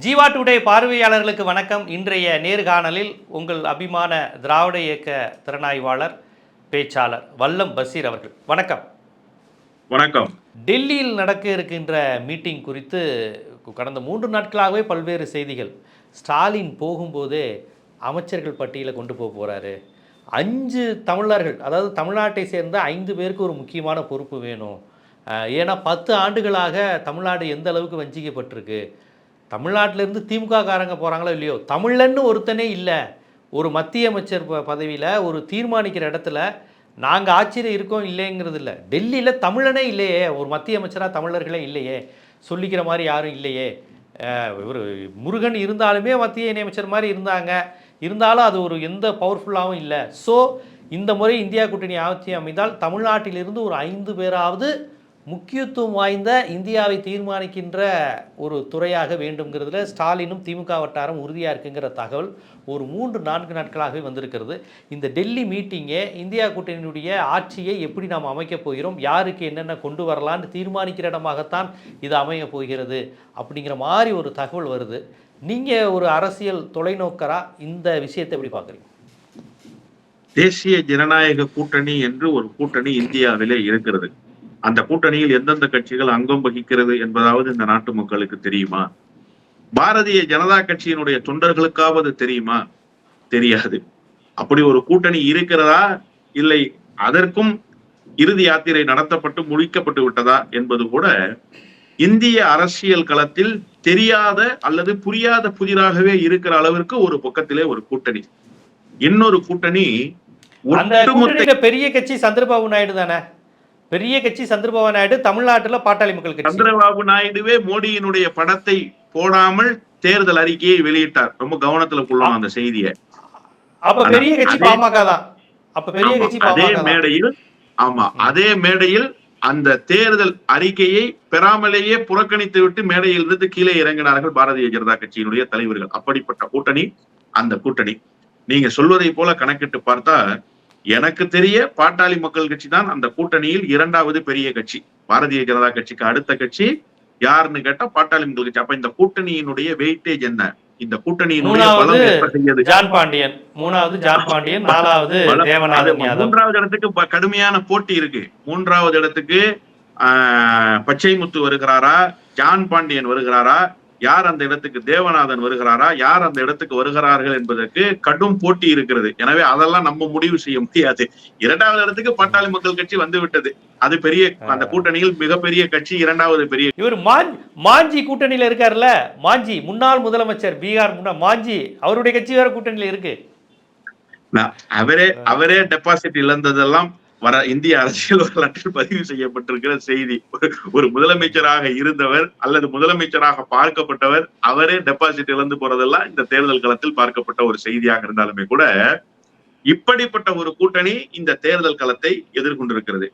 Jeeva today பார்வையாளர்களுக்கு வணக்கம். இன்றைய நேர்காணலில் உங்கள் அபிமான திராவிட இயக்க திறனாய்வாளர் பேச்சாளர் வல்லம் பசீர் அவர்கள். வணக்கம். வணக்கம். டெல்லியில் நடக்க இருக்கின்ற மீட்டிங் குறித்து கடந்த மூன்று நாட்களாகவே பல்வேறு செய்திகள். ஸ்டாலின் போகும்போதே அமைச்சர்கள் பட்டியலை கொண்டு போக போகிறாரு அஞ்சு தமிழர்கள் அதாவது தமிழ்நாட்டை சேர்ந்த ஐந்து பேருக்கு ஒரு முக்கியமான பொறுப்பு வேணும். ஏன்னா பத்து ஆண்டுகளாக தமிழ்நாடு எந்த அளவுக்கு வஞ்சிக்கப்பட்டிருக்கு? தமிழ்நாட்டிலேருந்து திமுக காரங்க போகிறாங்களோ இல்லையோ தமிழன்னு ஒருத்தனே இல்லை. ஒரு மத்திய அமைச்சர் ப பதவியில் ஒரு தீர்மானிக்கிற இடத்துல நாங்கள் ஆட்சியில் இருக்கோம் இல்லைங்கிறது இல்லை. டெல்லியில் தமிழனே இல்லையே ஒரு மத்திய அமைச்சராக தமிழர்களே இல்லையே சொல்லிக்கிற மாதிரி யாரும் இல்லையே. ஒரு முருகன் இருந்தாலுமே மத்திய இணையமைச்சர் மாதிரி இருந்தாங்க. இருந்தாலும் அது ஒரு எந்த பவர்ஃபுல்லாகவும் இல்லை. ஸோ இந்த முறை இந்தியா கூட்டணி ஆட்சி அமைந்தால் தமிழ்நாட்டிலிருந்து ஒரு ஐந்து பேராவது முக்கியத்துவம் வாய்ந்த இந்தியாவை தீர்மானிக்கின்ற ஒரு துறையாக வேண்டும்ங்கிறதுல ஸ்டாலினும் திமுக வட்டாரம் உறுதியாக இருக்குங்கிற தகவல் ஒரு மூன்று நான்கு நாட்களாகவே வந்திருக்கிறது. இந்த டெல்லி மீட்டிங்கே இந்தியா கூட்டணியினுடைய ஆட்சியை எப்படி நாம் அமைக்கப் போகிறோம் யாருக்கு என்னென்ன கொண்டு வரலான்னு தீர்மானிக்கிற இடமாகத்தான் இது அமையப் போகிறது அப்படிங்கிற மாதிரி ஒரு தகவல் வருது. நீங்கள் ஒரு அரசியல் தொலைநோக்கராக இந்த விஷயத்தை எப்படி பார்க்குறீங்க? தேசிய ஜனநாயக கூட்டணி என்று ஒரு கூட்டணி இந்தியாவிலே இருக்கிறது. அந்த கூட்டணியில் எந்தெந்த கட்சிகள் அங்கம் வகிக்கிறது என்பதாவது இந்த நாட்டு மக்களுக்கு தெரியுமா? பாரதிய ஜனதா கட்சியினுடைய தொண்டர்களுக்காவது தெரியுமா? தெரியாது. அப்படி ஒரு கூட்டணி இருக்கிறதா? இல்லை அதற்கும் இறுதி யாத்திரை நடத்தப்பட்டு முடிக்கப்பட்டு விட்டதா என்பது கூட இந்திய அரசியல் களத்தில் தெரியாத அல்லது புரியாத புதிராகவே இருக்கிற அளவிற்கு ஒரு பக்கத்திலே ஒரு கூட்டணி. இன்னொரு கூட்டணி பெரிய கட்சி சந்திரபாபு நாயுடு தானே? பெரிய கட்சி சந்திரபாபு நாயுடு தமிழ்நாட்டுல பாட்டாளி மக்கள் கட்சி. சந்திரபாபு நாயுடுவே மோடியினுடைய படத்தை போடாமல் தேர்தல் அறிக்கையை வெளியிட்டார். ரொம்ப கவனத்துல கொள்ளணும் அந்த செய்தியை. அப்ப பெரிய கட்சி பாமக தான். அப்ப பெரிய கட்சி அதே மேடையில் ஆமா அதே மேடையில் அந்த தேர்தல் அறிக்கையை பெறாமலேயே புறக்கணித்து விட்டு மேடையில் இருந்து கீழே இறங்கினார்கள் பாரதிய ஜனதா கட்சியினுடைய தலைவர்கள். அப்படிப்பட்ட கூட்டணி அந்த கூட்டணி. நீங்க சொல்வதை போல கணக்கிட்டு பார்த்தா எனக்கு தெரிய பாட்டாளி மக்கள் கட்சி தான் அந்த கூட்டணியில் இரண்டாவது பெரிய கட்சி. பாரதிய ஜனதா கட்சிக்கு அடுத்த கட்சி யாருன்னு கேட்டா பாட்டாளி மக்கள் கட்சி. அப்ப இந்த கூட்டணியினுடைய வெயிட்டேஜ் என்ன? இந்த கூட்டணியினுடைய பலம் ஜான் பாண்டியன். மூணாவது ஜான் பாண்டியன் நாலாவது மூன்றாவது இடத்துக்கு கடுமையான போட்டி இருக்கு. மூன்றாவது இடத்துக்கு ஆஹ், பச்சைமுத்து வருகிறாரா? ஜான் பாண்டியன் வருகிறாரா? யார் அந்த இடத்துக்கு தேவநாதன் வருகிறாரா? யார் அந்த இடத்துக்கு வருகிறார்கள் என்பதற்கு கடும் போட்டி இருக்கிறது. எனவே அதெல்லாம் நம்ம முடிவு செய்ய முடியாது. இரண்டாவது இடத்துக்கு பாட்டாளி மக்கள் கட்சி வந்து விட்டது. அது பெரிய அந்த கூட்டணியில் மிகப்பெரிய கட்சி இரண்டாவது பெரிய இவர் மாஞ்சி கூட்டணியில இருக்காருல்ல? மாஞ்சி முன்னாள் முதலமைச்சர் பீகார் முன்னா மாஞ்சி அவருடைய கட்சி வேற கூட்டணியில இருக்கு. அவரே அவரே டெபாசிட் இழந்ததெல்லாம் வர இந்திய அரசியல் வரலாற்றில் பதிவு செய்யப்பட்டிருக்கிற செய்தி. ஒரு- முதலமைச்சராக இருந்தவர் அல்லது முதலமைச்சராக பார்க்கப்பட்டவர் அவரே டெபாசிட் இழந்து போறதெல்லாம் இந்த தேர்தல் களத்தில் பார்க்கப்பட்ட ஒரு செய்தியாக இருந்தாலுமே கூட இப்படிப்பட்ட ஒரு கூட்டணி இந்த தேர்தல் களத்தை எதிர்கொண்டிருக்கிறது.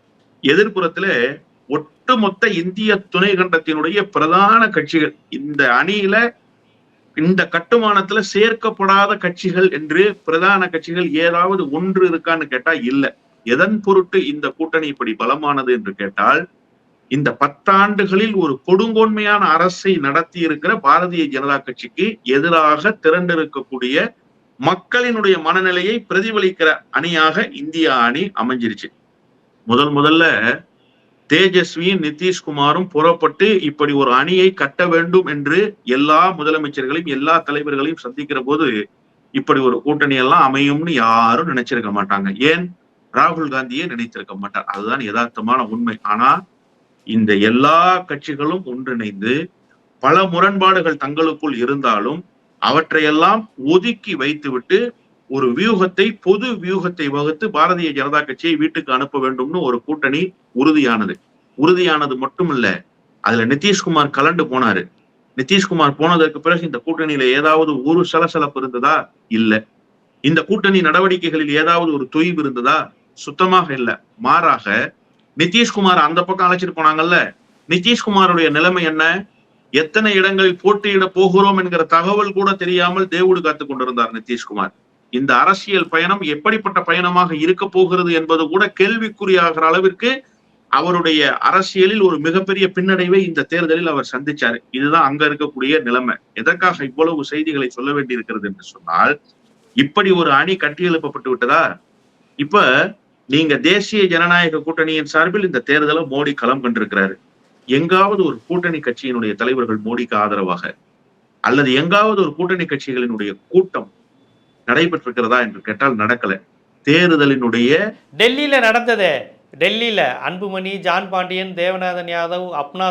எதிர்ப்புறத்துல ஒட்டுமொத்த இந்திய துணை கண்டத்தினுடைய பிரதான கட்சிகள் இந்த அணியில இந்த கட்டுமானத்துல சேர்க்கப்படாத கட்சிகள் என்று பிரதான கட்சிகள் ஏதாவது ஒன்று இருக்கான்னு கேட்டா இல்ல. எதன் பொருட்டு இந்த கூட்டணி இப்படி பலமானது என்று கேட்டால் இந்த பத்தாண்டுகளில் ஒரு கொடுங்கோன்மையான அரசை நடத்தி இருக்கிற பாரதிய ஜனதா கட்சிக்கு எதிராக திரண்டிருக்கக்கூடிய மக்களினுடைய மனநிலையை பிரதிபலிக்கிற அணியாக இந்திய அணி அமைஞ்சிருச்சு. முதல் முதல்ல தேஜஸ்வியும் நிதிஷ்குமாரும் புறப்பட்டு இப்படி ஒரு அணியை கட்ட வேண்டும் என்று எல்லா முதலமைச்சர்களையும் எல்லா தலைவர்களையும் சந்திக்கிற போது இப்படி ஒரு கூட்டணி எல்லாம் அமையும்னு யாரும் நினைச்சிருக்க மாட்டாங்க. ஏன்? ராகுல் காந்தியே நினைத்திருக்க மாட்டார். அதுதான் யதார்த்தமான உண்மை. ஆனா இந்த எல்லா கட்சிகளும் ஒன்றிணைந்து பல முரண்பாடுகள் தங்களுக்குள் இருந்தாலும் அவற்றையெல்லாம் ஒதுக்கி வைத்துவிட்டு ஒரு வியூகத்தை பொது வியூகத்தை வகுத்து பாரதிய ஜனதா கட்சியை வீட்டுக்கு அனுப்ப வேண்டும்னு ஒரு கூட்டணி உறுதியானது. உறுதியானது மட்டுமல்ல அதுல நிதிஷ்குமார் கலண்டு போனாரு. நிதிஷ்குமார் போனதற்கு பிறகு இந்த கூட்டணியில ஏதாவது ஒரு சலசலப்பு இருந்ததா? இல்ல. இந்த கூட்டணி நடவடிக்கைகளில் ஏதாவது ஒரு தொய்வு இருந்ததா? சுத்தமாக இல்ல. மாறாக நிதிஷ்குமார் அந்த பக்கம் அழைச்சிட்டு போனாங்கல்ல? நிதிஷ்குமாருடைய நிலைமை என்ன? எத்தனை இடங்களில் போட்டியிட போகிறோம் என்கிற தகவல் கூட தெரியாமல் தேவுடு காத்துக் கொண்டிருந்தார் நிதிஷ்குமார். இந்த அரசியல் பயணம் எப்படிப்பட்ட பயணமாக இருக்க போகிறது என்பது கூட கேள்விக்குறியாகிற அளவிற்கு அவருடைய அரசியலில் ஒரு மிகப்பெரிய பின்னடைவை இந்த தேர்தலில் அவர் சந்திச்சாரு. இதுதான் அங்க இருக்கக்கூடிய நிலைமை. எதற்காக இவ்வளவு செய்திகளை சொல்ல வேண்டியிருக்கிறது என்று சொன்னால் இப்படி ஒரு அணி கட்டியெழுப்பப்பட்டு விட்டதா? இப்ப நீங்க தேசிய ஜனநாயக கூட்டணியின் சார்பில் இந்த தேர்தலை மோடி களம் கண்டிருக்கிறாரு. எங்காவது ஒரு கூட்டணி கட்சியினுடைய தலைவர்கள் மோடிக்கு ஆதரவாக அல்லது எங்காவது ஒரு கூட்டணி கட்சிகளினுடைய கூட்டம் நடைபெற்றிருக்கிறதா என்று கேட்டால் நடக்கல. தேர்தலினுடைய டெல்லியில நடந்ததே. டெல்லியில அன்புமணி ஜான் பாண்டியன் தேவநாதன் யாதவ் அப்னா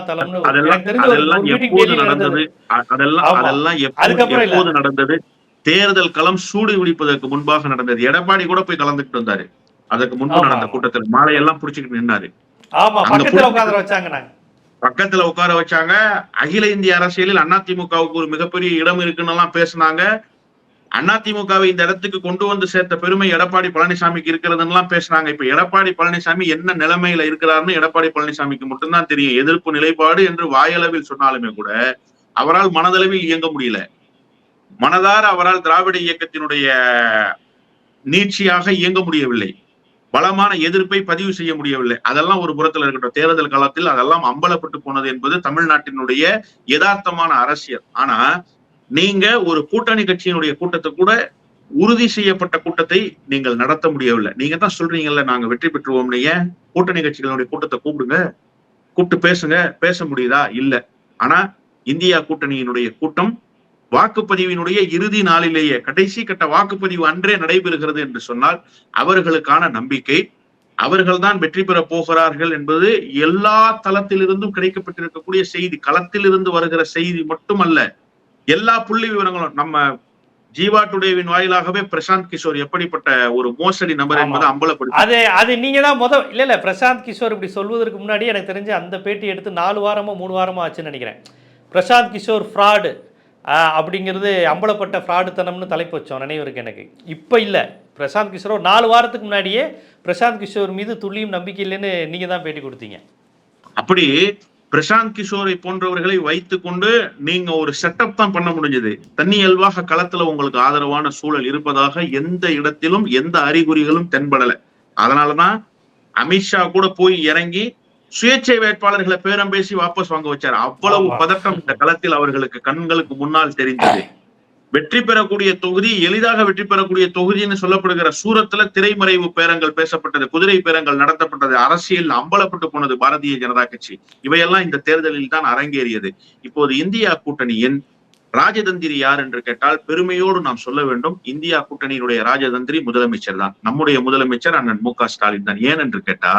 அதெல்லாம் மீட்டிங் எப்போது நடந்தது? அதெல்லாம். அதெல்லாம் எப்போது நடந்தது? தேர்தல் களம் சூடு பிடிப்பதற்கு முன்பாக நடந்தது. எடப்பாடி கூட போய் கலந்துட்டு வந்தாரு. அதற்கு முன்பு நடந்த. கூட்டத்தில் மாலையெல்லாம் புடிச்சுக்கிட்டு நின்னாரு. பக்கத்துல உட்கார வச்சாங்க அகில இந்திய அரசியலில் அதிமுகவுக்கு ஒரு மிகப்பெரிய இடம் இருக்குன்னு எல்லாம் பேசினாங்க. அதிமுகவை இந்த இடத்துக்கு கொண்டு வந்து சேர்த்த பெருமை எடப்பாடி பழனிசாமிக்கு இருக்கிறதுன்னு எல்லாம் பேசினாங்க. இப்ப எடப்பாடி பழனிசாமி என்ன நிலைமையில இருக்கிறாருன்னு எடப்பாடி பழனிசாமிக்கு மட்டும்தான் தெரியும். எதிர்ப்பு நிலைப்பாடு என்று வாயளவில் சொன்னாலுமே கூட அவரால் மனதளவில் இயங்க முடியல. மனதார அவரால் திராவிட இயக்கத்தினுடைய நீட்சியாக இயங்க முடியவில்லை. பலமான எதிர்ப்பை பதிவு செய்ய முடியவில்லை. அதெல்லாம் ஒரு புறத்தில் இருக்கட்டும். தேர்தல் காலத்தில் அதெல்லாம் அம்பலப்பட்டு போனது என்பது தமிழ்நாட்டினுடைய யதார்த்தமான அரசியல். ஆனா நீங்க ஒரு கூட்டணி கட்சியினுடைய கூட்டத்தை கூட உறுதி செய்யப்பட்ட கூட்டத்தை நீங்கள் நடத்த முடியவில்லை. நீங்க தான் சொல்றீங்கல்ல நாங்க வெற்றி பெற்றுவோம்னு. ஏன்? கூட்டணி கட்சிகளுடைய கூட்டத்தை கூப்பிடுங்க. கூப்பிட்டு பேசுங்க. பேச முடியுதா? இல்ல. ஆனா இந்தியா கூட்டணியினுடைய கூட்டம் வாக்குப்பதிவினுடைய இறுதி நாளிலேயே கடைசி கட்ட வாக்குப்பதிவு அன்றே நடைபெறுகிறது என்று சொன்னால் அவர்களுக்கான நம்பிக்கை அவர்கள்தான் வெற்றி பெற போகிறார்கள் என்பது எல்லா தளத்திலிருந்தும் கிடைக்கப்பட்டிருக்கக்கூடிய செய்தி களத்திலிருந்து வருகிற செய்தி மட்டுமல்ல எல்லா புள்ளி விவரங்களும் நம்ம ஜீவா டுடேவின் வாயிலாகவே பிரசாந்த் கிஷோர் எப்படிப்பட்ட ஒரு மோசடி நபர். என்பதை அம்பலப்படுத்தி அது அது நீங்க தான் முத இல்ல இல்ல பிரசாந்த் கிஷோர் இப்படி சொல்வதற்கு முன்னாடி எனக்கு தெரிஞ்சு அந்த பேட்டி எடுத்து நாலு வாரமோ மூணு வாரமோ ஆச்சுன்னு நினைக்கிறேன் பிரசாந்த் கிஷோர் ஃப்ராடு அப்படிங்கிறது அம்பலப்பட்ட ஃப்ராடுத்தனம்னு தலைப்பு வச்சோம் நினைவு எனக்கு. இப்போ இல்லை. பிரசாந்த் கிஷோரோ நாலு வாரத்துக்கு முன்னாடியே பிரசாந்த் கிஷோர் மீது துள்ளியும் நம்பிக்கை இல்லைன்னு நீங்கள் தான் பேட்டி கொடுத்தீங்க. அப்படி பிரசாந்த் கிஷோரை போன்றவர்களை வைத்துக்கொண்டு நீங்க ஒரு செட்டப் தான் பண்ண முடிஞ்சது. தண்ணி இயல்பாக களத்துல உங்களுக்கு ஆதரவான சூழல் இருப்பதாக எந்த இடத்திலும் எந்த அறிகுறிகளும் தென்படலை. அதனாலதான் அமித்ஷா கூட போய் இறங்கி சுயேட்சை வேட்பாளர்களை பேரம் பேசி வாபஸ் வாங்க வச்சார். அவ்வளவு. பதட்டம் இந்த களத்தில் அவர்களுக்கு கண்களுக்கு முன்னால் தெரிந்தது. வெற்றி பெறக்கூடிய தொகுதி எளிதாக வெற்றி பெறக்கூடிய தொகுதின்னு சொல்லப்படுகிற சூரத்துல திரைமறைவு பேரங்கள் பேசப்பட்டது குதிரை பேரங்கள் நடத்தப்பட்டது அரசியல் அம்பலப்பட்டு போனது பாரதிய ஜனதா கட்சி. இவையெல்லாம் இந்த தேர்தலில் தான் அரங்கேறியது. இப்போது இந்தியா கூட்டணியின் ராஜதந்திரி யார் என்று கேட்டால் பெருமையோடு நாம் சொல்ல வேண்டும். இந்தியா கூட்டணியினுடைய ராஜதந்திரி முதலமைச்சர் தான் நம்முடைய முதலமைச்சர் அண்ணன் மு க ஸ்டாலின் தான். ஏன் என்று கேட்டா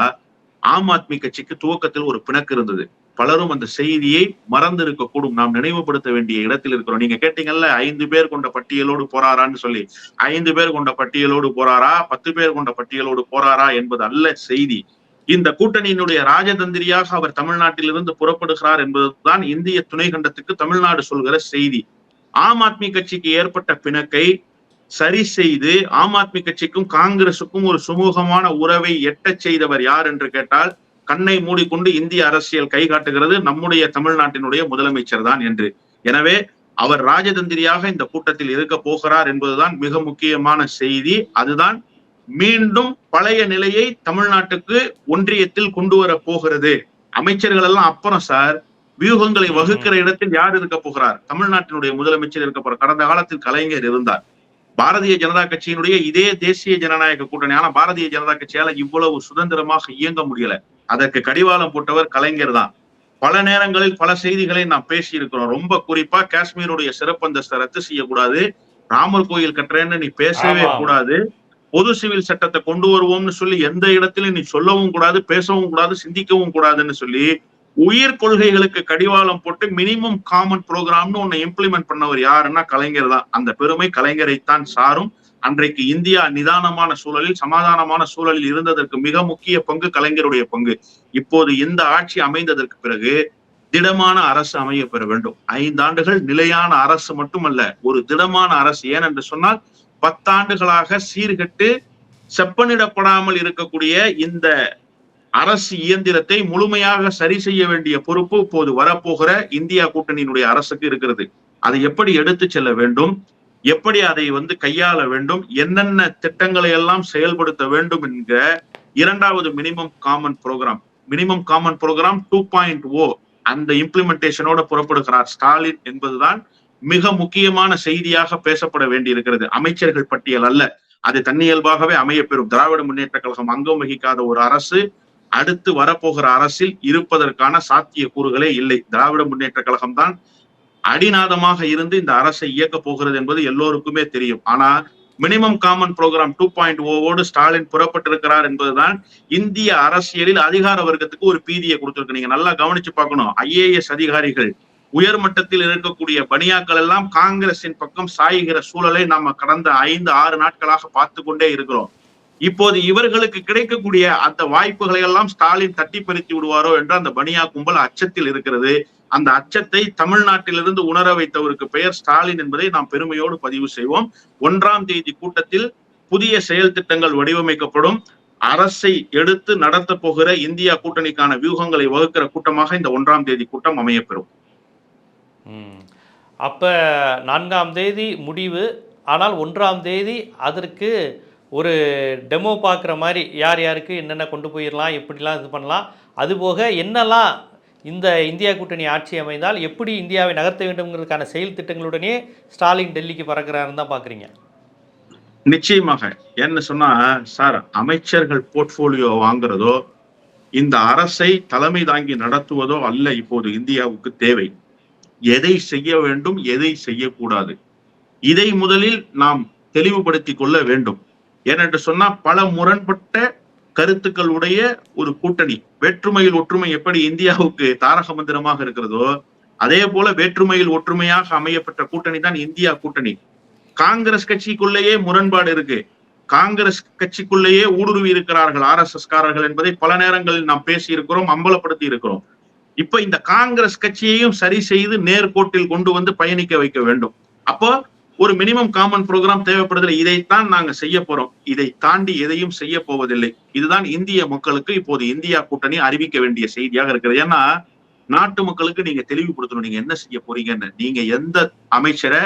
ஆம் ஆத்மி கட்சிக்கு துவக்கத்தில் ஒரு பிணக்கு இருந்தது. பலரும் அந்த செய்தியை மறந்து இருக்கக்கூடும் நாம் நினைவுபடுத்த வேண்டிய இடத்தில் இருக்கிறோம். நீங்க கேட்டீங்கல்ல ஐந்து பேர் கொண்ட பட்டியலோடு போறாரான்னு சொல்லி. ஐந்து பேர் கொண்ட பட்டியலோடு போறாரா பத்து பேர் கொண்ட பட்டியலோடு போறாரா என்பது அல்ல செய்தி. இந்த கூட்டணியினுடைய ராஜதந்திரியாக அவர் தமிழ்நாட்டிலிருந்து புறப்படுகிறார் என்பதுதான் இந்திய துணை கண்டத்துக்கு தமிழ்நாடு சொல்கிற செய்தி. ஆம் ஆத்மி கட்சிக்கு ஏற்பட்ட பிணக்கை சரி செய்து ஆம் ஆத்மி கட்சிக்கும் காங்கிரசுக்கும் ஒரு சுமூகமான உறவை எட்டச் செய்தவர் யார் என்று கேட்டால் கண்ணை மூடிக்கொண்டு இந்திய அரசியல் கை காட்டுகிறது நம்முடைய தமிழ்நாட்டினுடைய முதலமைச்சர் தான் என்று. எனவே அவர் ராஜதந்திரியாக இந்த கூட்டத்தில் இருக்க போகிறார் என்பதுதான் மிக முக்கியமான செய்தி. அதுதான் மீண்டும் பழைய நிலையை தமிழ்நாட்டுக்கு ஒன்றியத்தில் கொண்டு வர போகிறது. அமைச்சர்கள் எல்லாம் அப்புறம் சார் வியூகங்களை வகுக்கிற இடத்தில் யார் இருக்க போகிறார்? தமிழ்நாட்டினுடைய முதலமைச்சர் இருக்க போற கடந்த காலத்தில் கலைஞர் இருந்தார். பாரதிய ஜனதா கட்சியினுடைய இதே தேசிய ஜனநாயக கூட்டணி. ஆனா பாரதிய ஜனதா கட்சியால இவ்வளவு சுதந்திரமாக இயங்க முடியல. அதற்கு கடிவாளம் போட்டவர் கலைஞர் தான். பல நேரங்களில் பல செய்திகளை நாம் பேசி இருக்கிறோம் ரொம்ப குறிப்பா காஷ்மீருடைய சிறப்பு அந்தஸ்தை ரத்து செய்யக்கூடாது. ராமர் கோயில் கட்டுறேன்னு நீ பேசவே. கூடாது. பொது சிவில் சட்டத்தை கொண்டு வருவோம்னு சொல்லி எந்த இடத்திலும் நீ சொல்லவும் கூடாது பேசவும் கூடாது சிந்திக்கவும் கூடாதுன்னு சொல்லி உயிர் கொள்கைகளுக்கு கடிவாளம் போட்டு மினிமம் காமன் ப்ரோக்ராம்னு ஒன்னு இம்ப்ளிமெண்ட் பண்ணவர் யாருன்னா கலைஞர் தான். அந்த பெருமை கலைஞரைத்தான் சாரும். அன்றைக்கு இந்தியா நிதானமான சூழலில் சமாதானமான சூழலில் இருந்ததற்கு மிக முக்கிய பங்கு கலைஞருடைய பங்கு. இப்போது இந்த ஆட்சி அமைந்ததற்கு பிறகு திடமான அரசு அமைய பெற வேண்டும். ஐந்தாண்டுகள் நிலையான அரசு மட்டுமல்ல ஒரு திடமான அரசு. ஏனென்று சொன்னால் பத்தாண்டுகளாக சீர்கெட்டு செப்பனிடப்படாமல் இருக்கக்கூடிய இந்த அரசு இயந்திரத்தை முழுமையாக சரி செய்ய வேண்டிய பொறுப்பு இப்போது வரப்போகிற இந்தியா கூட்டணியினுடைய அரசுக்கு இருக்கிறது. அதை எப்படி எடுத்து செல்ல வேண்டும்? எப்படி அதை வந்து கையாள வேண்டும்? என்னென்ன திட்டங்களை எல்லாம் செயல்படுத்த வேண்டும் என்கிற இரண்டாவது minimum common programme minimum common programme two point O அந்த இம்ப்ளிமெண்டேஷனோட புறப்படுகிறார் ஸ்டாலின் என்பதுதான் மிக முக்கியமான செய்தியாக பேசப்பட வேண்டியிருக்கிறது. அமைச்சர்கள் பட்டியல் அல்ல. அது தன்னியல்பாகவே அமையப்பெறும் திராவிட முன்னேற்ற கழகம் அங்கம் வகிக்காத ஒரு அரசு. அடுத்து வரப்போகிற அரசில் இருப்பதற்கான சாத்திய கூறுகளே இல்லை. திராவிட முன்னேற்ற கழகம் தான் அடிநாதமாக இருந்து இந்த அரசை இயக்க போகிறது என்பது எல்லோருக்குமே தெரியும். ஆனா minimum common programme two point ஓவோடு Stalin புறப்பட்டிருக்கிறார் என்பதுதான் இந்திய அரசியலில் அதிகார வர்க்கத்துக்கு ஒரு பீதியை கொடுத்திருக்கு. நீங்க நல்லா கவனிச்சு பார்க்கணும். ஐஏஎஸ் அதிகாரிகள் உயர்மட்டத்தில் இருக்கக்கூடிய பனியாக்கள் எல்லாம் காங்கிரசின் பக்கம் சாய்கிற சூழலை நாம கடந்த ஐந்து ஆறு நாட்களாக பார்த்து கொண்டே இருக்கிறோம். இப்போது இவர்களுக்கு கிடைக்கக்கூடிய அந்த வாய்ப்புகளை எல்லாம் ஸ்டாலின் தட்டி பறித்து விடுவாரோ என்று அந்த பனியா கும்பல் அச்சத்தில் இருக்கிறது. அந்த அச்சத்தை தமிழ்நாட்டிலிருந்து உணர வைத்தவருக்கு பெயர் ஸ்டாலின் என்பதை நாம் பெருமையோடு பதிவு செய்வோம். ஒன்றாம் தேதி கூட்டத்தில் புதிய செயல் திட்டங்கள் வடிவமைக்கப்படும். அரசை எடுத்து நடத்த போகிற இந்தியா கூட்டணிக்கான வியூகங்களை வகுக்கிற கூட்டமாக இந்த ஒன்றாம் தேதி கூட்டம் அமையப்பெறும். அப்ப நான்காம் தேதி முடிவு. ஆனால் ஒன்றாம் தேதி அதற்கு ஒரு டெமோ பார்க்குற மாதிரி யார் யாருக்கு என்னென்ன கொண்டு போயிடலாம் எப்படிலாம் இது பண்ணலாம் அதுபோக என்னெல்லாம் இந்த இந்தியா கூட்டணி ஆட்சி அமைந்தால் எப்படி இந்தியாவை நகர்த்த வேண்டும்ங்கிறதுக்கான செயல் திட்டங்களுடனே ஸ்டாலின் டெல்லிக்கு பறக்கிறாருன்னு தான் பார்க்குறீங்க. நிச்சயமாக. என்ன சொன்னா சார் அமைச்சர்கள் போர்ட்ஃபோலியோ வாங்குறதோ இந்த அரசை தலைமை தாங்கி நடத்துவதோ அல்ல இப்போது இந்தியாவுக்கு தேவை. எதை செய்ய வேண்டும் எதை செய்யக்கூடாது. இதை முதலில் நாம் தெளிவுபடுத்திக் கொள்ள வேண்டும். ஏனென்று சொன்னா பல முரண்பட்ட கருத்துக்கள் உடைய ஒரு கூட்டணி. வேற்றுமையில் ஒற்றுமை எப்படி இந்தியாவுக்கு தாரக மந்திரமாக இருக்கிறதோ அதே போல வேற்றுமையில் ஒற்றுமையாக அமையப்பட்ட கூட்டணி தான் இந்தியா கூட்டணி. காங்கிரஸ் கட்சிக்குள்ளேயே முரண்பாடு இருக்கு. காங்கிரஸ் கட்சிக்குள்ளேயே ஊடுருவி இருக்கிறார்கள் ஆர் எஸ் எஸ் காரர்கள் என்பதை பல நேரங்களில் நாம் பேசி இருக்கிறோம் அம்பலப்படுத்தி இருக்கிறோம். இப்ப இந்த காங்கிரஸ் கட்சியையும் சரி செய்து நேர்கோட்டில் கொண்டு வந்து பயணிக்க வைக்க வேண்டும். அப்போ ஒரு மினிமம் காமன் ப்ரோக்ராம் தேவைப்படுதில்லை இதைத்தான் நாங்க செய்ய போறோம். இதை தாண்டி எதையும் செய்ய போவதில்லை. இதுதான் இந்திய மக்களுக்கு இப்போது இந்தியா கூட்டணி அறிவிக்க வேண்டிய செய்தியாக இருக்கிறது. ஏன்னா நாட்டு மக்களுக்கு நீங்க தெளிவுபடுத்தணும். நீங்க என்ன செய்ய போறீங்கன்னு. நீங்க எந்த அமைச்சரை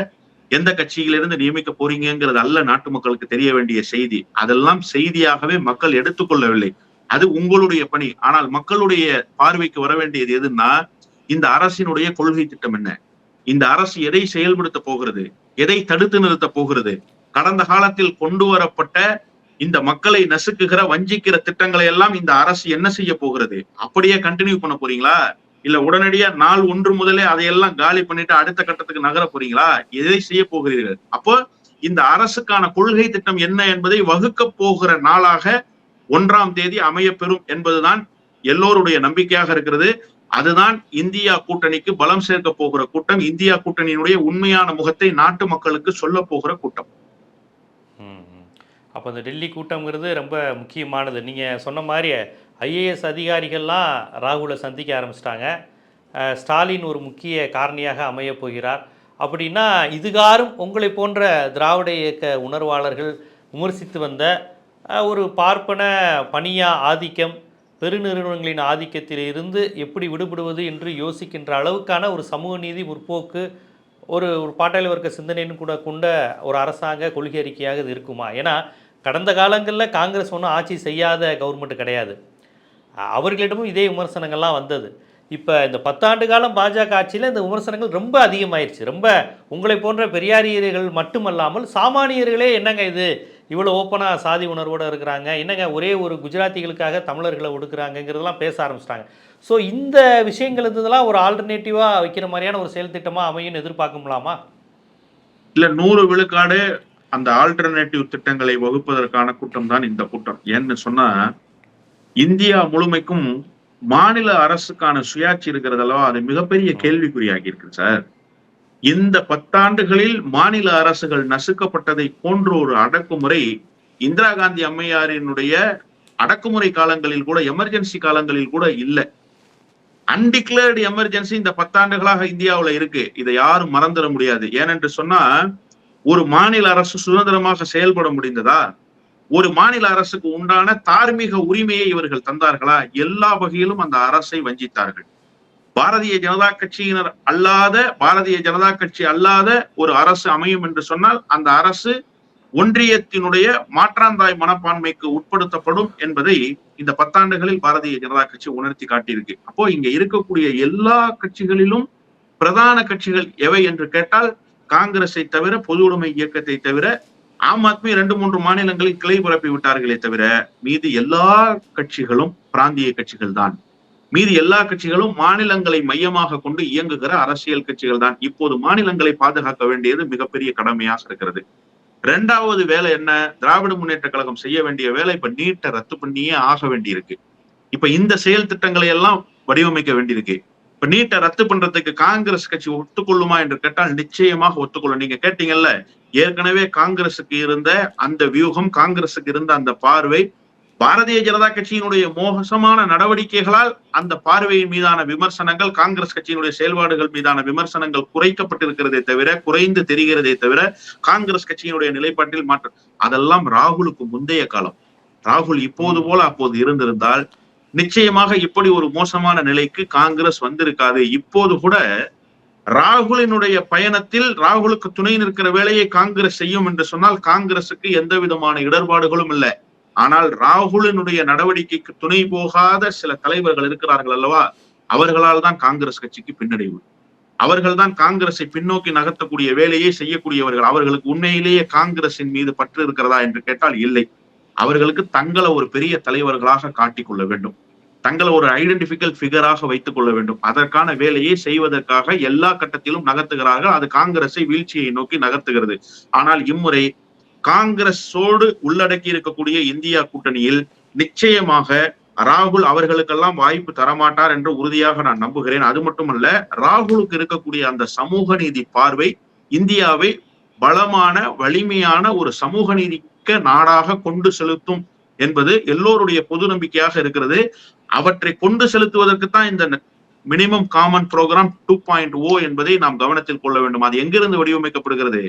எந்த கட்சியிலிருந்து நியமிக்க போறீங்கிறது அல்ல நாட்டு மக்களுக்கு தெரிய வேண்டிய செய்தி. அதெல்லாம் செய்தியாகவே மக்கள் எடுத்துக்கொள்ளவில்லை. அது உங்களுடைய பணி. ஆனால் மக்களுடைய பார்வைக்கு வர வேண்டியது எதுன்னா இந்த அரசினுடைய கொள்கை திட்டம் என்ன? இந்த அரசு எதை செயல்படுத்த போகிறது? எதை தடுத்து நிறுத்த போகிறது? கடந்த காலத்தில் கொண்டு வரப்பட்ட இந்த மக்களை நசுக்குகிற வஞ்சிக்கிற திட்டங்களை எல்லாம் இந்த அரசு என்ன செய்ய போகிறது? அப்படியே கண்டினியூ பண்ண போறீங்களா? இல்ல உடனடியா நாள் ஒன்று முதலே அதையெல்லாம் காலி பண்ணிட்டு அடுத்த கட்டத்துக்கு நகர போறீங்களா? எதை செய்ய போகிறீர்கள்? அப்போ இந்த அரசுக்கான கொள்கை திட்டம் என்ன என்பதை வகுக்க போகிற நாளாக ஒன்றாம் தேதி அமையப்பெறும் என்பதுதான் எல்லோருடைய நம்பிக்கையாக இருக்கிறது. அதுதான் இந்தியா கூட்டணிக்கு பலம் சேர்க்க போகிற கூட்டம். இந்தியா கூட்டணியினுடைய உண்மையான முகத்தை நாட்டு மக்களுக்கு சொல்ல போகிற கூட்டம். அப்போ இந்த டெல்லி கூட்டம்ங்கிறது ரொம்ப முக்கியமானது. நீங்கள் சொன்ன மாதிரி ஐஏஎஸ் அதிகாரிகள்லாம் ராகுலை சந்திக்க ஆரம்பிச்சிட்டாங்க. ஸ்டாலின் ஒரு முக்கிய காரணியாக அமையப் போகிறார். அப்படின்னா இதுகாரும் உங்களை போன்ற திராவிட இயக்க உணர்வாளர்கள் விமர்சித்து வந்த ஒரு பார்ப்பன பணியா ஆதிக்கம் பெருநிறுவனங்களின் ஆதிக்கத்திலிருந்து எப்படி விடுபடுவது என்று யோசிக்கின்ற அளவுக்கான ஒரு சமூக நீதி முற்போக்கு ஒரு ஒரு பாட்டாளி வர்க்க சிந்தனைன்னு கூட கொண்ட ஒரு அரசாங்க கொள்கை அறிக்கையாக இது இருக்குமா? ஏன்னா கடந்த காலங்களில் காங்கிரஸ் ஒன்றும் ஆட்சி செய்யாத கவர்மெண்ட் கிடையாது. அவர்களிடமும் இதே விமர்சனங்கள்லாம் வந்தது. இப்போ இந்த பத்தாண்டு காலம் பாஜக ஆட்சியில் இந்த விமர்சனங்கள் ரொம்ப அதிகமாயிருச்சு. ரொம்ப உங்களை போன்ற பெரியாரியர்கள் மட்டுமல்லாமல் சாமானியர்களே என்னங்க இது? இவ்வளோ ஓப்பனாக சாதி உணர்வோடு இருக்கிறாங்க. என்னங்க ஒரே ஒரு குஜராத்திகளுக்காக தமிழர்களை ஒடுக்குறாங்கங்கிறதெல்லாம் பேச ஆரம்பிச்சிட்டாங்க. ஸோ இந்த விஷயங்கள் இருந்ததெல்லாம் ஒரு ஆல்டர்னேட்டிவாக வைக்கிற மாதிரியான ஒரு செயல் திட்டமாக அமையும் எதிர்பார்க்கலாமா இல்லை நூறு விழுக்காடு அந்த ஆல்டர்னேட்டிவ் திட்டங்களை வகுப்பதற்கான கூட்டம் தான் இந்த கூட்டம். ஏன்னு சொன்னா இந்தியா முழுமைக்கும் மாநில அரசுக்கான சுயாட்சி இருக்கிறதெல்லாம் அது மிகப்பெரிய கேள்விக்குறியாகி இருக்கு சார். இந்த பத்தாண்டுகளில் மாநில அரசுகள் நசுக்கப்பட்டதை போன்ற ஒரு அடக்குமுறை இந்திரா காந்தி அம்மையாரினுடைய அடக்குமுறை காலங்களில் கூட எமர்ஜென்சி காலங்களில் கூட இல்லை. அன்டிக்ளேர்டு எமர்ஜென்சி இந்த பத்தாண்டுகளாக இந்தியாவுல இருக்கு. இதை யாரும் மறந்துட முடியாது. ஏனென்று சொன்னா ஒரு மாநில அரசு சுதந்திரமாக செயல்பட முடிந்ததா? ஒரு மாநில அரசுக்கு உண்டான தார்மீக உரிமையை இவர்கள் தந்தார்களா? எல்லா வகையிலும் அந்த அரசை வஞ்சித்தார்கள். பாரதிய ஜனதா கட்சியினர் அல்லாத பாரதிய ஜனதா கட்சி அல்லாத ஒரு அரசு அமையும் என்று சொன்னால் அந்த அரசு ஒன்றியத்தினுடைய மாற்றாந்தாய் மனப்பான்மைக்கு உட்படுத்தப்படும் என்பதை இந்த பத்தாண்டுகளில் பாரதிய ஜனதா கட்சி உணர்த்தி காட்டியிருக்கு. அப்போ இங்க இருக்கக்கூடிய எல்லா கட்சிகளிலும் பிரதான கட்சிகள் எவை என்று கேட்டால் காங்கிரஸை தவிர பொது உடைமை இயக்கத்தை தவிர ஆம் ஆத்மி ரெண்டு மூன்று மாநிலங்களில் கிளை பரப்பி விட்டார்களே தவிர மீது எல்லா கட்சிகளும் பிராந்திய கட்சிகள் தான் மீதி எல்லா கட்சிகளும் மாநிலங்களை மையமாக கொண்டு இயங்குகிற அரசியல் கட்சிகள் தான் இப்போது மாநிலங்களை பாதுகாக்க வேண்டியது மிகப்பெரிய கடமையாக இருக்கிறது. ரெண்டாவது வேலை என்ன? திராவிட முன்னேற்ற கழகம் செய்ய வேண்டிய வேலை இப்ப நீட்டை ரத்து பண்ணியே ஆக வேண்டியிருக்கு. இப்ப இந்த செயல் திட்டங்களை எல்லாம் வடிவமைக்க வேண்டியிருக்கு. இப்ப நீட்டை ரத்து பண்றதுக்கு காங்கிரஸ் கட்சி ஒத்துக்கொள்ளுமா என்று கேட்டால் நிச்சயமாக ஒத்துக்கொள்ளும். நீங்க கேட்டீங்கல்ல ஏற்கனவே காங்கிரசுக்கு இருந்த அந்த வியூகம் காங்கிரசுக்கு இருந்த அந்த பார்வை பாரதிய ஜனதா கட்சியினுடைய மோசமான நடவடிக்கைகளால் அந்த பார்வையின் மீதான விமர்சனங்கள் காங்கிரஸ் கட்சியினுடைய செயல்பாடுகள் மீதான விமர்சனங்கள் குறைக்கப்பட்டிருக்கிறதே தவிர குறைந்து தெரிகிறதே தவிர காங்கிரஸ் கட்சியினுடைய நிலைப்பாட்டில் மாற்றம். அதெல்லாம் ராகுலுக்கு முந்தைய காலம். ராகுல் இப்போது போல அப்போது இருந்திருந்தால் நிச்சயமாக இப்படி ஒரு மோசமான நிலைக்கு காங்கிரஸ் வந்திருக்காது. இப்போது கூட ராகுலினுடைய பயணத்தில் ராகுலுக்கு துணை நிற்கிற வேலையை காங்கிரஸ் செய்யும் என்று சொன்னால் காங்கிரசுக்கு எந்த விதமான இடர்பாடுகளும் இல்லை. ஆனால் ராகுலினுடைய நடவடிக்கைக்கு துணை போகாத சில தலைவர்கள் இருக்கிறார்கள் அல்லவா? அவர்களால் தான் காங்கிரஸ் கட்சிக்கு பின்னடைவு அவர்கள் தான் காங்கிரஸை பின்னோக்கி நகர்த்தக்கூடிய வேலையை செய்யக்கூடியவர்கள். அவர்களுக்கு உண்மையிலேயே காங்கிரசின் மீது பற்று இருக்கிறதா என்று கேட்டால் இல்லை. அவர்களுக்கு தங்களை ஒரு பெரிய தலைவர்களாக காட்டிக்கொள்ள வேண்டும். தங்களை ஒரு ஐடென்டிபிக்கல் பிகராக வைத்துக் கொள்ள வேண்டும். அதற்கான வேலையை செய்வதற்காக எல்லா கட்டத்திலும் நகர்த்துகிறார்கள். அது காங்கிரஸை வீழ்ச்சியை நோக்கி நகர்த்துகிறது. ஆனால் இம்முறை காங்கிரஸோடு உள்ளடக்கி இருக்கக்கூடிய இந்தியா கூட்டணியில் நிச்சயமாக ராகுல் அவர்களுக்கெல்லாம் வாய்ப்பு தரமாட்டார் என்று உறுதியாக நான் நம்புகிறேன். அது மட்டுமல்ல ராகுலுக்கு இருக்கக்கூடிய அந்த சமூக நீதி பார்வை இந்தியாவை பலமான வலிமையான ஒரு சமூக நீதிக்க நாடாக கொண்டு செலுத்தும் என்பது எல்லோருடைய பொது நம்பிக்கையாக இருக்கிறது. அவற்றை கொண்டு செலுத்துவதற்கு தான் இந்த minimum common programme two point O என்பதை நாம் கவனத்தில் கொள்ள வேண்டும். அது எங்கிருந்து வடிவமைக்கப்படுகிறது?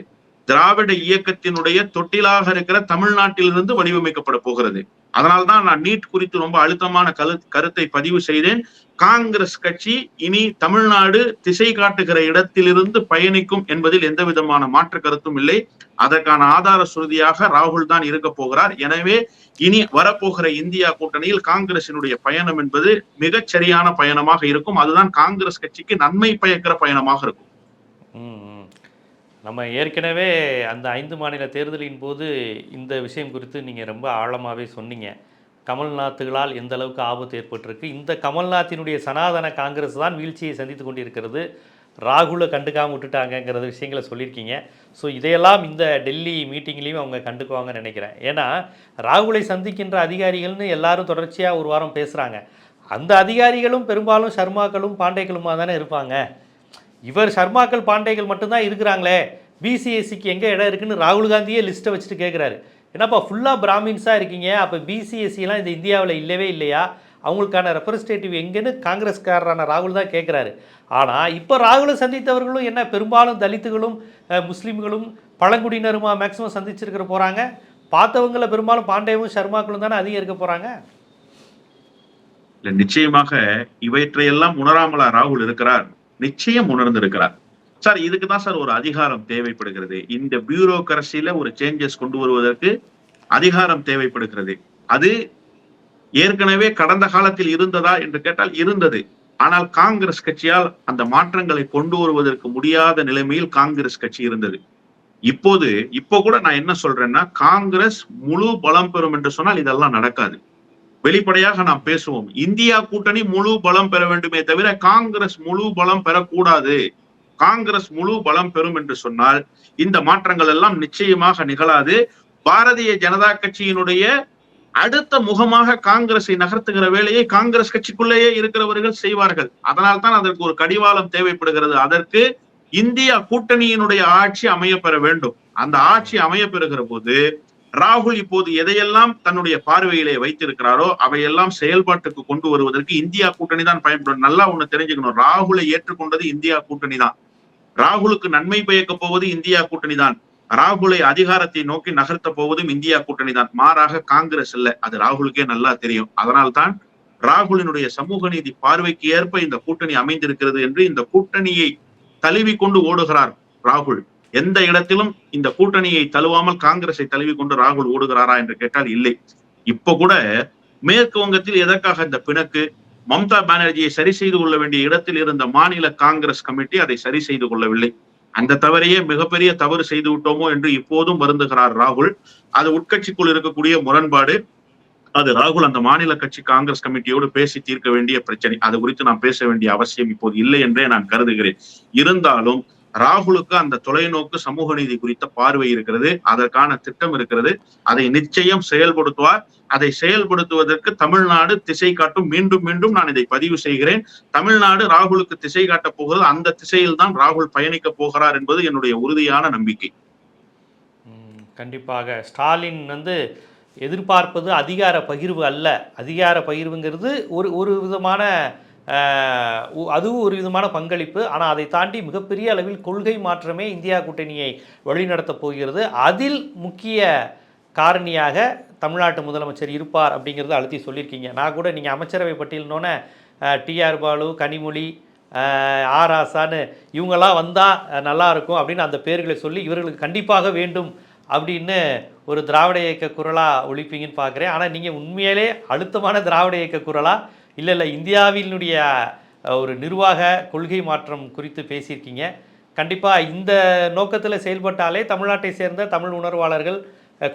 திராவிட இயக்கத்தினுடைய தொட்டிலாக இருக்கிற தமிழ்நாட்டிலிருந்து வடிவமைக்கப்பட போகிறது. அதனால்தான் நான் நீட் குறித்து ரொம்ப அழுத்தமான கரு கருத்தை பதிவு செய்தேன். காங்கிரஸ் கட்சி இனி தமிழ்நாடு திசை காட்டுகிற இடத்திலிருந்து பயணிக்கும் என்பதில் எந்த விதமான மாற்று கருத்தும் இல்லை. அதற்கான ஆதார சுருதியாக ராகுல் தான் இருக்க போகிறார். எனவே இனி வரப்போகிற இந்தியா கூட்டணியில் காங்கிரசினுடைய பயணம் என்பது மிகச் சரியான பயணமாக இருக்கும். அதுதான் காங்கிரஸ் கட்சிக்கு நன்மை பயக்கிற பயணமாக இருக்கும். நம்ம ஏற்கனவே அந்த ஐந்து மாநில தேர்தலின் போது இந்த விஷயம் குறித்து நீங்கள் ரொம்ப ஆழமாகவே சொன்னீங்க. கமல்நாத்துகளால் எந்த அளவுக்கு ஆபத்து ஏற்பட்டிருக்கு? இந்த கமல்நாத்தினுடைய சனாதன காங்கிரஸ் தான் வீழ்ச்சியை சந்தித்து கொண்டிருக்கிறது. ராகுலை கண்டுக்காமல் விட்டுட்டாங்கங்கிறது விஷயங்களை சொல்லியிருக்கீங்க. ஸோ இதையெல்லாம் இந்த டெல்லி மீட்டிங்லேயும் அவங்க கண்டுக்குவாங்கன்னு நினைக்கிறேன். ஏன்னா ராகுலை சந்திக்கின்ற அதிகாரிகள்னு எல்லாரும் தொடர்ச்சியாக ஒரு வாரம் பேசுகிறாங்க அந்த அதிகாரிகளும் பெரும்பாலும் சர்மாக்களும் பாண்டேக்களுமாக தானே இருப்பாங்க. இவர் சர்மாக்கள் பாண்டேகள் மட்டும்தான் இருக்கிறாங்களே. பிசிஎஸ்சிக்கு எங்கே இடம் இருக்குன்னு ராகுல் காந்தியே லிஸ்ட்டை வச்சுட்டு கேட்குறாரு என்னப்பா ஃபுல்லாக பிராமின்ஸாக இருக்கீங்க. அப்போ பிசிஎஸ்சிலாம் இந்த இந்தியாவில் இல்லவே இல்லையா? அவங்களுக்கான ரெப்ரஸன்டேட்டிவ் எங்கேன்னு காங்கிரஸ்காரரான ராகுல் தான் கேட்குறாரு ஆனால் இப்போ ராகுலை சந்தித்தவர்களும் என்ன பெரும்பாலும் தலித்துகளும் முஸ்லீம்களும் பழங்குடியினருமா மேக்ஸிமம் சந்திச்சிருக்கிற போகிறாங்க பார்த்தவங்கள பெரும்பாலும் பாண்டேவும் சர்மாக்களும் தானே அதிகம் இருக்க போகிறாங்க நிச்சயமாக இவற்றையெல்லாம் உணராமலா ராகுல் இருக்கிறார்? நிச்சயம் உணர்ந்திருக்கிறார். சார் இதுக்கு தான் சார் ஒரு அதிகாரம் தேவைப்படுகிறது. இந்த பியூரோகிரசியில ஒரு சேஞ்சஸ் கொண்டு வருவதற்கு அதிகாரம் தேவைப்படுகிறது. அது ஏற்கனவே கடந்த காலத்தில் இருந்ததா என்று கேட்டால் இருந்தது. ஆனால் காங்கிரஸ் கட்சியால் அந்த மாற்றங்களை கொண்டு வருவதற்கு முடியாத நிலைமையில் காங்கிரஸ் கட்சி இருந்தது. இப்போது இப்போ கூட நான் என்ன சொல்றேன்னா காங்கிரஸ் முழு பலம் பெறும் என்று சொன்னால் இதெல்லாம் நடக்காது. வெளிப்படையாக நாம் பேசுவோம். இந்தியா கூட்டணி முழு பலம் பெற வேண்டுமே தவிர காங்கிரஸ் முழு பலம் பெறக்கூடாது. காங்கிரஸ் முழு பலம் பெறும் என்று சொன்னால் இந்த மாற்றங்கள் எல்லாம் நிச்சயமாக நிகழாது. பாரதிய ஜனதா கட்சியினுடைய அடுத்த முகமாக காங்கிரஸை நகர்த்துகிற வேலையை காங்கிரஸ் கட்சிக்குள்ளேயே இருக்கிறவர்கள் செய்வார்கள். அதனால் தான் அதற்கு ஒரு கடிவாளம் தேவைப்படுகிறது. அதற்கு இந்தியா கூட்டணியினுடைய ஆட்சி அமைய பெற வேண்டும். அந்த ஆட்சி அமைய பெறுகிற போது ராகுல் இப்போது எதையெல்லாம் தன்னுடைய பார்வையிலே வைத்திருக்கிறாரோ அவையெல்லாம் செயல்பாட்டுக்கு கொண்டு வருவதற்கு இந்தியா கூட்டணி தான் பயன்படும். நல்லா ஒண்ணு தெரிஞ்சுக்கணும். ராகுலை ஏற்றுக்கொண்டது இந்தியா கூட்டணி தான். ராகுலுக்கு நன்மை பயக்க போவது இந்தியா கூட்டணி தான். ராகுலை அதிகாரத்தை நோக்கி நகர்த்த போவதும் இந்தியா கூட்டணி தான். மாறாக காங்கிரஸ் இல்ல. அது ராகுலுக்கே நல்லா தெரியும். அதனால்தான் ராகுலினுடைய சமூக நீதி பார்வைக்கு ஏற்ப இந்த கூட்டணி அமைந்திருக்கிறது என்று இந்த கூட்டணியை தழுவி கொண்டு ஓடுகிறார் ராகுல். எந்த இடத்திலும் இந்த கூட்டணியை தழுவாமல் காங்கிரஸை தழுவி கொண்டு ராகுல் ஓடுகிறாரா என்று கேட்டால் இல்லை. இப்ப கூட மேற்கு வங்கத்தில் எதற்காக இந்த பிணக்கு? மம்தா பானர்ஜியை சரி செய்து கொள்ள வேண்டிய இடத்தில் இருந்த மாநில காங்கிரஸ் கமிட்டி அதை சரி செய்து கொள்ளவில்லை. அந்த தவறையே மிகப்பெரிய தவறு செய்து விட்டோமோ என்று இப்போதும் வருந்துகிறார் ராகுல். அது உட்கட்சிக்குள் இருக்கக்கூடிய முரண்பாடு. அது ராகுல் அந்த மாநில கட்சி காங்கிரஸ் கமிட்டியோடு பேசி தீர்க்க வேண்டிய பிரச்சனை. அது குறித்து நாம் பேச வேண்டிய அவசியம் இப்போது இல்லை என்றே நான் கருதுகிறேன். இருந்தாலும் ராகுலுக்கு அந்த தொலைநோக்கு சமூக நீதி குறித்த பார்வை இருக்கிறது. அதற்கான திட்டம் இருக்கிறது. அதை நிச்சயம் செயல்படுத்துவார். அதை செயல்படுத்துவதற்கு தமிழ்நாடு திசை காட்டும். மீண்டும் மீண்டும் நான் இதை பதிவு செய்கிறேன். தமிழ்நாடு ராகுலுக்கு திசை காட்டப் போகிறது. அந்த திசையில் தான் ராகுல் பயணிக்க போகிறார் என்பது என்னுடைய உறுதியான நம்பிக்கை. கண்டிப்பாக. ஸ்டாலின் வந்து எதிர்பார்ப்பது அதிகார பகிர்வு அல்ல. அதிகார பகிர்வுங்கிறது ஒரு ஒரு விதமான அதுவும் ஒரு விதமான பங்களிப்பு. ஆனால் அதை தாண்டி மிகப்பெரிய அளவில் கொள்கை மாற்றமே இந்தியா கூட்டணியை வழிநடத்தப் போகிறது. அதில் முக்கிய காரணியாக தமிழ்நாட்டு முதலமைச்சர் இருப்பார் அப்படிங்கிறத அழுத்தி சொல்லியிருக்கீங்க. நான் கூட நீங்கள் அமைச்சரவை பட்டியலினோன்னே டிஆர் பாலு கனிமொழி ஆர் ஆசான்னு இவங்கெல்லாம் வந்தால் நல்லாயிருக்கும் அப்படின்னு அந்த பேர்களை சொல்லி இவர்களுக்கு கண்டிப்பாக வேண்டும் அப்படின்னு ஒரு திராவிட இயக்க குரலாக ஒழிப்பீங்கன்னு பார்க்குறேன் ஆனால் நீங்கள் உண்மையிலே அழுத்தமான திராவிட இயக்க குரலாக இல்லை இல்லை இந்தியாவினுடைய ஒரு நிர்வாக கொள்கை மாற்றம் குறித்து பேசியிருக்கீங்க. கண்டிப்பாக இந்த நோக்கத்தில் செயல்பட்டாலே தமிழ்நாட்டை சேர்ந்த தமிழ் உணர்வாளர்கள்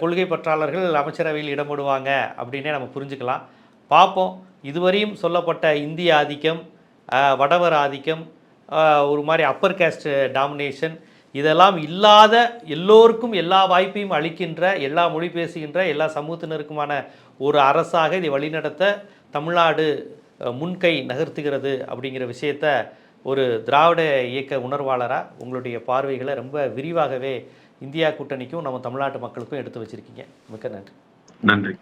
கொள்கை பற்றாளர்கள் அமைச்சரவையில் இடம்படுவாங்க அப்படின்னே நம்ம புரிஞ்சுக்கலாம். பார்ப்போம். இதுவரையும் சொல்லப்பட்ட இந்திய ஆதிக்கம் வடவர் ஆதிக்கம் ஒரு மாதிரி அப்பர் கேஸ்ட் டாமினேஷன் இதெல்லாம் இல்லாத எல்லோருக்கும் எல்லா வாய்ப்பையும் அளிக்கின்ற எல்லா மொழி பேசுகின்ற எல்லா சமூகத்தினருக்குமான ஒரு அரசாக இதை வழிநடத்த தமிழ்நாடு முன்கை நகர்த்துகிறது அப்படிங்கிற விஷயத்த ஒரு திராவிட இயக்க உணர்வாளராக உங்களுடைய பார்வைகளை ரொம்ப விரிவாகவே இந்தியா கூட்டணிக்கும் நம்ம தமிழ்நாட்டு மக்களுக்கும் எடுத்து வச்சிருக்கீங்க. மிக்க நன்றி. நன்றி.